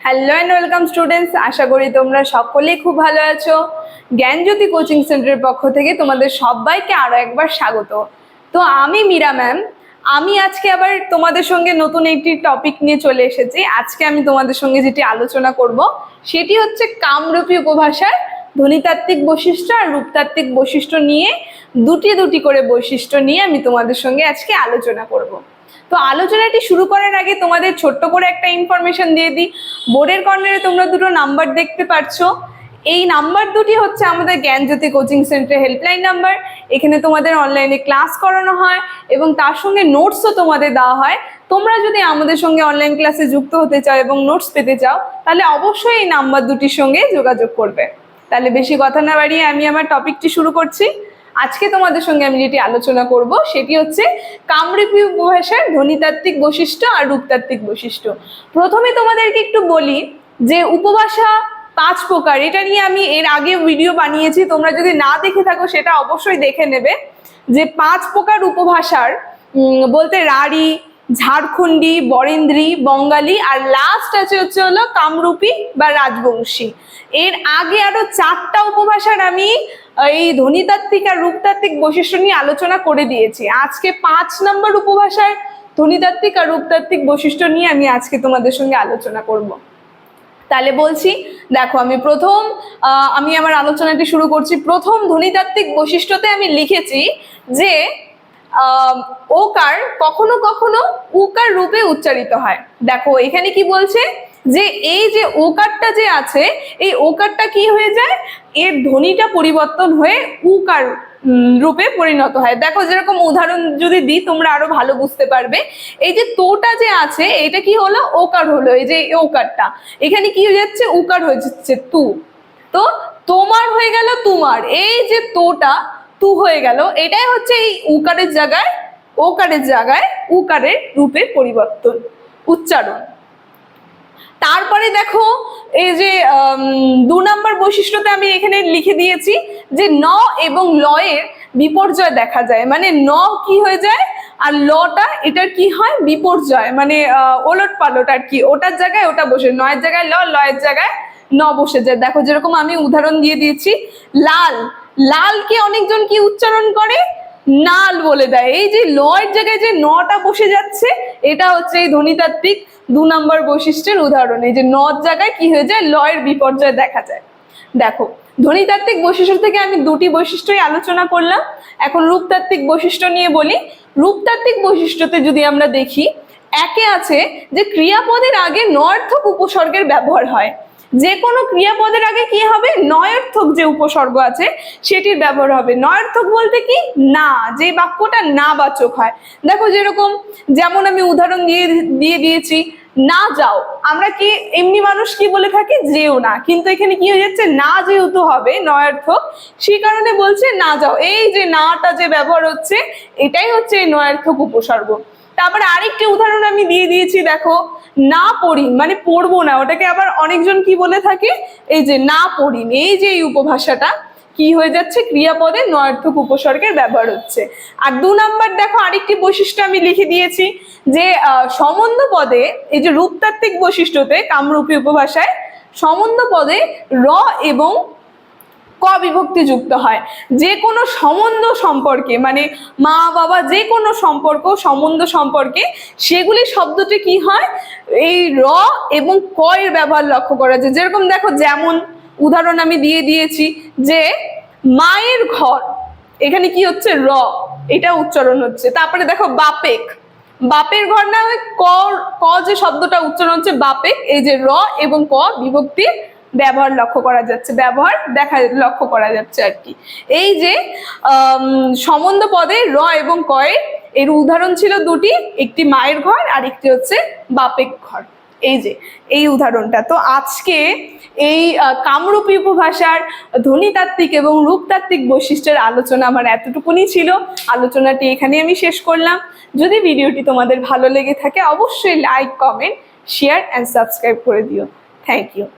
Hello and welcome students আশা করি তোমরা সকলেই খুব ভালো আছো। জ্ঞানজ্যোতি কোচিং সেন্টারের পক্ষ থেকে তোমাদের সবাইকে আরও একবার স্বাগত। তো আমি মীরা ম্যাম আমি আজকে আবার তোমাদের সঙ্গে নতুন একটি টপিক নিয়ে চলে এসেছি। আজকে আমি তোমাদের সঙ্গে যেটি আলোচনা করব, সেটি হচ্ছে কামরূপী উপভাষার ধ্বনিতাত্ত্বিক বৈশিষ্ট্য আর রূপতাত্ত্বিক বৈশিষ্ট্য নিয়ে। দুটি দুটি করে বৈশিষ্ট্য নিয়ে আমি তোমাদের সঙ্গে আজকে আলোচনা করব। তো আলোচনাটি শুরু করার আগে তোমাদের ছোট্ট করে একটা ইনফরমেশন দিয়ে দিই। বোর্ডের কর্নারে তোমরা দুটো নাম্বার দেখতে পাচ্ছ এই নাম্বার দুটি হচ্ছে আমাদের Gyanjyoti coaching centre helpline number এখানে তোমাদের অনলাইনে ক্লাস করানো হয় এবং তার সঙ্গে নোটসও তোমাদের দেওয়া হয়। তোমরা যদি আমাদের সঙ্গে অনলাইন ক্লাসে যুক্ত হতে চাও এবং নোটস পেতে চাও, তাহলে অবশ্যই এই নাম্বার দুটির সঙ্গে যোগাযোগ করবে। তাহলে বেশি কথা না বাড়িয়ে আমি আমার টপিকটি শুরু করছি। আজকে তোমাদের সঙ্গে আমি যেটি আলোচনা করব, সেটি হচ্ছে কামরূপী উপভাষার ধ্বনিতাত্ত্বিক বৈশিষ্ট্য আর রূপতাত্ত্বিক বৈশিষ্ট্য। প্রথমে তোমাদেরকে একটু বলি যে উপভাষা পাঁচ প্রকার, এটা নিয়ে আমি এর আগে ভিডিও বানিয়েছি, তোমরা যদি না দেখে থাকো সেটা অবশ্যই দেখে নেবে। যে পাঁচ প্রকার উপভাষার বলতে রাঢ়ী ঝাড়খণ্ডী, বরেন্দ্রী, বঙ্গালী আর লাস্ট আছে হচ্ছে হলো কামরূপী বা রাজবংশী। এর আগে আরও চারটা উপভাষার আমি এই ধ্বনিতাত্ত্বিক আর রূপতাত্ত্বিক বৈশিষ্ট্য নিয়ে আলোচনা করে দিয়েছি। আজকে পাঁচ নম্বর উপভাষার ধ্বনিতাত্ত্বিক আর রূপতাত্ত্বিক বৈশিষ্ট্য নিয়ে আমি আজকে তোমাদের সঙ্গে আলোচনা করব। তাহলে বলছি, দেখো আমি প্রথম আমি আমার আলোচনাটি শুরু করছি। প্রথম ধ্বনিতাত্ত্বিক বৈশিষ্ট্যতে আমি লিখেছি যে ওকার কখনো কখনো উকার রূপে উচ্চারিত হয়। দেখো, এখানে কি বলছে? যে এই যে ওকারটা যে আছে, এই ওকারটা কি হয়ে যায়? এর ধ্বনিটা পরিবর্তন হয়ে উকার রূপে পরিণত হয়। দেখো, যেরকম উদাহরণ যদি দিই, তোমরা আরও ভালো বুঝতে পারবে। এই যে তোটা যে আছে, এটা কি হলো? ওকার হলো। এই যে ওকারটা। এখানে কি হয়ে যাচ্ছে? উকার হয়ে যাচ্ছে তু। তো তোমার হয়ে গেল তোমার। এই যে তোটা তু হয়ে গেল। এটাই হচ্ছে এই উকারের জায়গায়, ওকারের জায়গায় উকারের রূপে পরিবর্তন, উচ্চারণ। তারপরে দেখো, এই যে দু নম্বর বৈশিষ্ট্যতে আমি এখানে লিখে দিয়েছি যে ন এবং লয়ের বিপর্যয় দেখা যায়। মানে ন কি হয়ে যায় আর লটা এটার কি হয়? বিপর্যয়। মানে ওলট পালট আর কি। ওটার জায়গায় ওটা বসে, নয়ের জায়গায় ল, লয়ের জায়গায় ন বসে যায়। দেখো, যেরকম আমি উদাহরণ দিয়ে দিয়েছি, লাল লালকে অনেকজন কি উচ্চারণ করে? নাল বলে দেয়। এই যে লয়ের জায়গায় যে নটা বসে যাচ্ছে, এটা হচ্ছে এই ধ্বনিতাত্ত্বিক দু নম্বর বৈশিষ্ট্যের উদাহরণ। এই যে নর জায়গায় কি হয়ে যায়? লয়ের বিপর্যয় দেখা যায়। দেখো, ধ্বনিতাত্ত্বিক বৈশিষ্ট্য থেকে আমি দুটি বৈশিষ্ট্যই আলোচনা করলাম। এখন রূপতাত্ত্বিক বৈশিষ্ট্য নিয়ে বলি। রূপতাত্ত্বিক বৈশিষ্ট্যতে যদি আমরা দেখি, একে আছে যে ক্রিয়াপদের আগে নর্থক উপসর্গের ব্যবহার হয়। যে কোনো ক্রিয়াপদের আগে কি হবে? নয়ার্থক যে উপসর্গ আছে, সেটির ব্যবহার হবে। নয়ার্থক বলতে কি? না, যে বাক্যটা না বাচক হয়। দেখো যেরকম, যেমন আমি উদাহরণ দিয়ে দিয়ে দিয়েছি, না যাও। আমরা কি এমনি মানুষ কি বলে থাকি? যেও না। কিন্তু এখানে কি হয়ে যাচ্ছে? না যেহেতু হবে নয়ার্থক, সেই কারণে বলছে না যাও। এই যে নাটা যে ব্যবহার হচ্ছে, এটাই হচ্ছে এই নয়ার্থক উপসর্গ। তারপরে আরেকটি উদাহরণ আমি দিয়ে দিয়েছি দেখো না পড়ি মানে পড়ব না ওটাকে আবার অনেকজন কি বলে থাকে? এই যে না পড়ি এই যে এই উপভাষাটা কি হয়ে যাচ্ছে? ক্রিয়াপদে নয়ার্থক উপসর্গের ব্যবহার হচ্ছে। আর দু নাম্বার দেখো আরেকটি বৈশিষ্ট্য আমি লিখে দিয়েছি যে আহ, সম্বন্ধ পদে এই যে রূপতাত্ত্বিক বৈশিষ্ট্যতে কামরূপী উপভাষায় সম্বন্ধ পদে র এবং ক বিভক্তি যুক্ত হয়। যে কোনো সম্বন্ধ সম্পর্কে মানে মা, বাবা যে কোনো সম্পর্ক, সম্বন্ধ সম্পর্কে, সেগুলি শব্দটি কি হয়? এই র এবং ক এর ব্যবহার লক্ষ্য করা যায়। যেরকম দেখো, যেমন উদাহরণ আমি দিয়ে দিয়েছি যে, মায়ের ঘর, এখানে কি হচ্ছে? র, এটা উচ্চারণ হচ্ছে। তারপরে দেখো, বাপেক, বাপের ঘর না ক ক যে শব্দটা উচ্চারণ হচ্ছে, বাপেক, এই যে র এবং ক বিভক্তির ব্যবহার লক্ষ্য করা যাচ্ছে, ব্যবহার দেখা লক্ষ্য করা যাচ্ছে আর কি। এই যে সম্বন্ধ পদে র এবং কয়ের এর উদাহরণ ছিল দুটি, একটি মায়ের ঘর আর একটি হচ্ছে বাপেক ঘর। এই যে, এই উদাহরণটা। তো আজকে এই কামরূপী উপভাষার ধ্বনিতাত্ত্বিক এবং রূপতাত্ত্বিক বৈশিষ্ট্যের আলোচনা আমার এতটুকুনি ছিল। আলোচনাটি এখানে আমি শেষ করলাম। যদি ভিডিওটি তোমাদের ভালো লেগে থাকে, অবশ্যই like, comment, share and subscribe করে দিও। Thank you